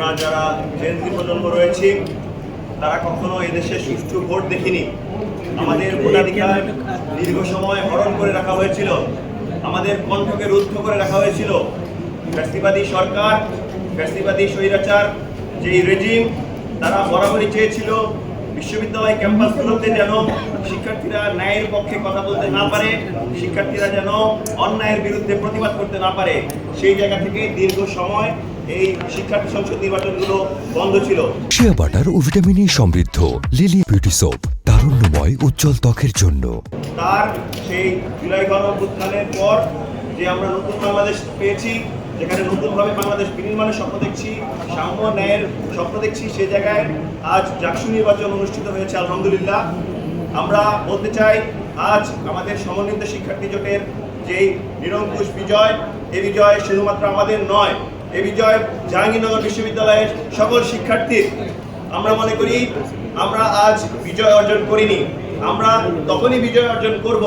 আমরা যারা জেনজি প্রজন্ম রয়েছি, তারা কখনো এদেশে সুষ্ঠু ভোট দেখিনি। আমাদের ভোটাধিকার দীর্ঘ সময় হরণ করে রাখা হয়েছিল। আমাদের কণ্ঠকে রুদ্ধ করে রাখা হয়েছিল। ফ্যাসিবাদী সরকার, ফ্যাসিবাদী স্বৈরাচার, যেই রেজিম, তারা বরাবরই চেয়েছিল বিশ্ববিদ্যালয় ক্যাম্পাসগুলোতে যেন শিক্ষার্থীরা ন্যায়ের পক্ষে কথা বলতে না পারে, শিক্ষার্থীরা যেন অন্যায়ের বিরুদ্ধে প্রতিবাদ করতে না পারে। সেই জায়গা থেকে দীর্ঘ সময় এই শিক্ষার্থী সংসদ নির্বাচনগুলো বন্ধ ছিল। শিয়া বাটার ও ভিটামিনে সমৃদ্ধ লিলি বিউটি সোপ তারুণ্যময় উজ্জ্বল ত্বকের জন্য। তার সেই জুলাই গণ পর যে আমরা নতুন বাংলাদেশ পেয়েছি যেখানে নতুনভাবে বাংলাদেশ বিনির্মাণের স্বপ্ন দেখছি সাম্য ন্যায়ের স্বপ্ন দেখছি সে জায়গায় আজ জাকসু নির্বাচন অনুষ্ঠিত হয়েছে আলহামদুলিল্লাহ। আমরা বলতে চাই আজ আমাদের সমন্বিত শিক্ষার্থী জোটের যেই নিরঙ্কুশ বিজয় এ বিজয় শুধুমাত্র আমাদের নয় এ বিজয় জাহাঙ্গীরনগর বিশ্ববিদ্যালয়ের সকল শিক্ষার্থীর। আমরা মনে করি, আমরা আজ বিজয় অর্জন করিনি। আমরা তখনই বিজয় অর্জন করব,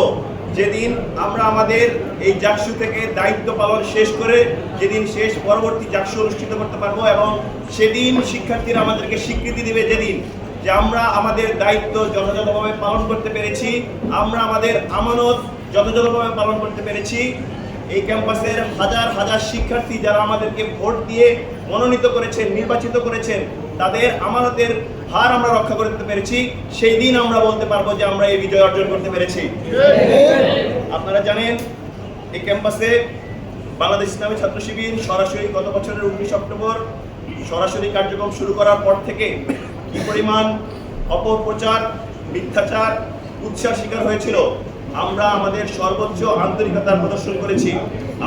যেদিন আমরা আমাদের এই জাকসু থেকে দায়িত্ব পালন শেষ করে, যেদিন শেষ পরবর্তী জাকসু অনুষ্ঠিত করতে পারব এবং সেদিন শিক্ষার্থীরা আমাদেরকে স্বীকৃতি দেবে যেদিন যে আমরা আমাদের দায়িত্ব যথাযথভাবে পালন করতে পেরেছি, আমরা আমাদের আমানত যথাযথভাবে পালন করতে পেরেছি এই ক্যাম্পাসের হাজার হাজার শিক্ষার্থী যারা আমাদেরকে ভোট দিয়ে মনোনীত করেছেন, নির্বাচিত করেছেন, তাদের আমানতের হার আমরা রক্ষা করতে পেরেছি। সেই দিন আমরা বলতে পারব যে আমরা এই বিজয় অর্জন করতে পেরেছি। আপনারা জানেন, এই ক্যাম্পাসে বাংলাদেশ ইসলামী ছাত্র শিবির সরাসরি গত বছরের উনিশ অক্টোবর সরাসরি কার্যক্রম শুরু করার পর থেকে কি পরিমাণ অপপ্রচার, মিথ্যাচার উৎসাহ শিকার হয়েছিল? আমরা আমাদের সর্বোচ্চ আন্তরিকতার প্রদর্শন করেছি।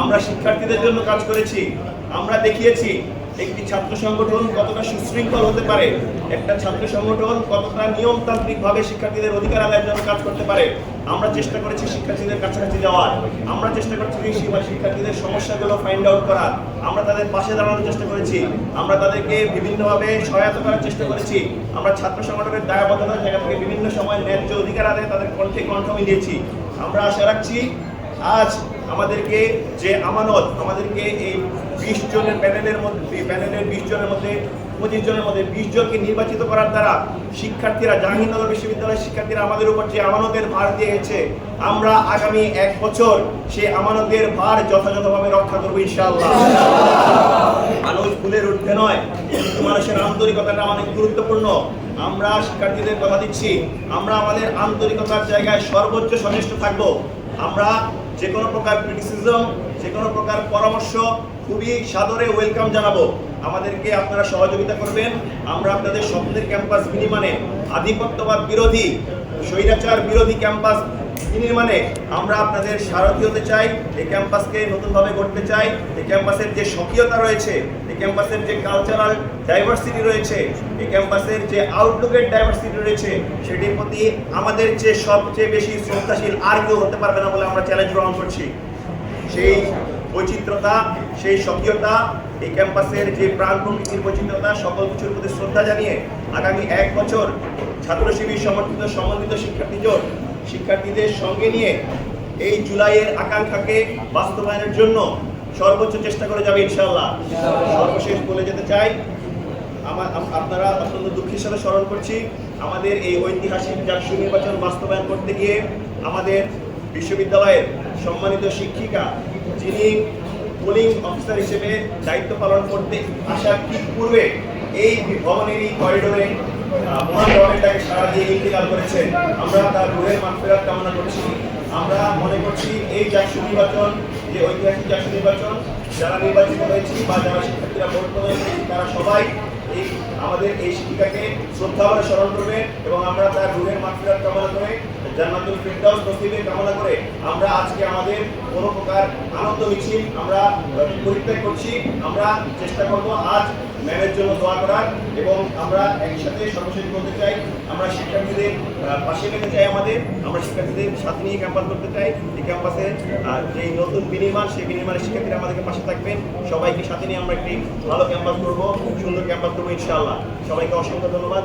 আমরা শিক্ষার্থীদের জন্য কাজ করেছি। আমরা দেখিয়েছি একটি ছাত্র সংগঠন কতটা সুশৃঙ্খল হতে পারে? একটা ছাত্র সংগঠন কতটা নিয়মতান্ত্রিকভাবে শিক্ষার্থীদের অধিকার আদায়ের জন্য কাজ করতে পারে? আমরা চেষ্টা করেছি শিক্ষার্থীদের কাছাকাছি যাওয়ার। আমরা চেষ্টা করছি শিক্ষার্থীদের সমস্যাগুলো ফাইন্ড আউট করার। আমরা তাদের পাশে দাঁড়ানোর চেষ্টা করেছি। আমরা তাদেরকে বিভিন্নভাবে সহায়তা করার চেষ্টা করেছি। আমরা ছাত্র সংগঠনের দায়বদ্ধতার জায়গা থেকে বিভিন্ন সময় ন্যায্য অধিকার আদায়ে তাদের কণ্ঠে কণ্ঠ মিলিয়েছি। আমরা আশা রাখছি, আজ আমাদেরকে যে আমানত, আমাদেরকে এই বিশ জনের প্যানেলের মধ্যে প্যানেলের বিশ জনের মধ্যে, পঁচিশ জনের মধ্যে বিশ জনকে নির্বাচিত করার দ্বারা শিক্ষার্থীরা, জাহাঙ্গীরনগর বিশ্ববিদ্যালয়ের শিক্ষার্থীরা আমাদের উপর যে আমানতের ভার দিয়েছে, আমরা আগামী এক বছর সে আমানতের ভার যথাযথভাবে রক্ষা করব ইনশাআল্লাহ। মানুষ ভুলের ঊর্ধ্বে নয় মানুষের আন্তরিকতাটা অনেক গুরুত্বপূর্ণ। আমরা শিক্ষার্থীদের কথা দিচ্ছি, আমরা আমাদের আন্তরিকতার জায়গায় সর্বোচ্চ সচেষ্ট থাকব। আমরা যে কোনো প্রকার ক্রিটিসিজম যে কোনো প্রকার পরামর্শ, খুবই সাদরে ওয়েলকাম জানাব। আমাদেরকে আপনারা সহযোগিতা করবেন। আমরা আপনাদের স্বপ্নের ক্যাম্পাস বিনির্মাণে আধিপত্যবাদ বিরোধী, স্বৈরাচার বিরোধী ক্যাম্পাস বিনির্মাণে আমরা আপনাদের সারথি হতে চাই এই ক্যাম্পাসকে নতুনভাবে গড়তে চাই। এই ক্যাম্পাসের যে স্বকীয়তা রয়েছে এই ক্যাম্পাসের যে কালচারাল ডাইভার্সিটি রয়েছে এই ক্যাম্পাসের যে আউটলুকের ডাইভার্সিটি রয়েছে, সেটির প্রতি আমাদের যে সবচেয়ে বেশি শ্রদ্ধাশীল আর কেউ হতে পারবে না বলে আমরা চ্যালেঞ্জ গ্রহণ করছি। সেই বৈচিত্র্যতা সেই স্বকীয়তা, এই ক্যাম্পাসের যে প্রাণ প্রকৃতির বৈচিত্র্যতা সকল কিছুর প্রতি শ্রদ্ধা জানিয়ে আগামী এক বছর ছাত্র শিবির সমর্থিত, সমন্বিত শিক্ষার্থী জোট শিক্ষার্থীদের সঙ্গে নিয়ে এই জুলাইয়ের আকাঙ্ক্ষাকে বাস্তবায়নের জন্য সর্বোচ্চ চেষ্টা করে যাবে ইনশাআল্লাহ। সর্বশেষ বলে যেতে চাই আমার আপনারা অত্যন্ত দুঃখের সাথে স্মরণ করছি, আমাদের এই ঐতিহাসিক জাকসু নির্বাচন বাস্তবায়ন করতে গিয়ে আমাদের বিশ্ববিদ্যালয়ের সম্মানিত শিক্ষিকা যিনি পোলিং অফিসার হিসেবে দায়িত্ব পালন করতে আসার ঠিক পূর্বে এই ভবনেরই করিডোরে আহ, মহান রহমের সারা দিয়ে ইন্তিকাল করেছেন? আমরা তার রুহের মাফেরাত কামনা করছি। আমরা মনে করছি এই জাকসু নির্বাচন যে ঐতিহাসিক জাকসু নির্বাচন যারা নির্বাচিত হয়েছি বা যারা শিক্ষার্থীরা ভোট করেছি তারা সবাই এই আমাদের এই শিক্ষিকাকে শ্রদ্ধা করে স্মরণ করবে এবং আমরা তার রুহের মাফিরাত কামনা করে জান্নাতুল ফিরদাউস নসিবের কামনা করে আমরা আজকে আমাদের কোনো প্রকার আনন্দ মিছিল আমরা পরিত্যাগ করছি। আমরা চেষ্টা করব আজ ম্যামের জন্য দোয়া করার এবং আমরা একসাথে সর্বশেষ চাই, আমরা শিক্ষার্থীদের পাশে পেতে চাই আমাদের, আমরা শিক্ষার্থীদের সাথে নিয়ে ক্যাম্পাস করতে চাই। এই ক্যাম্পাসে যে নতুন বিনির্মাণ, সেই বিনির্মাণের শিক্ষার্থীরা আমাদেরকে পাশে থাকবেন সবাইকে সাথে নিয়ে আমরা একটি ভালো ক্যাম্পাস করব, সুন্দর ক্যাম্পাস করব ইনশাআল্লাহ। সবাইকে অসংখ্য ধন্যবাদ।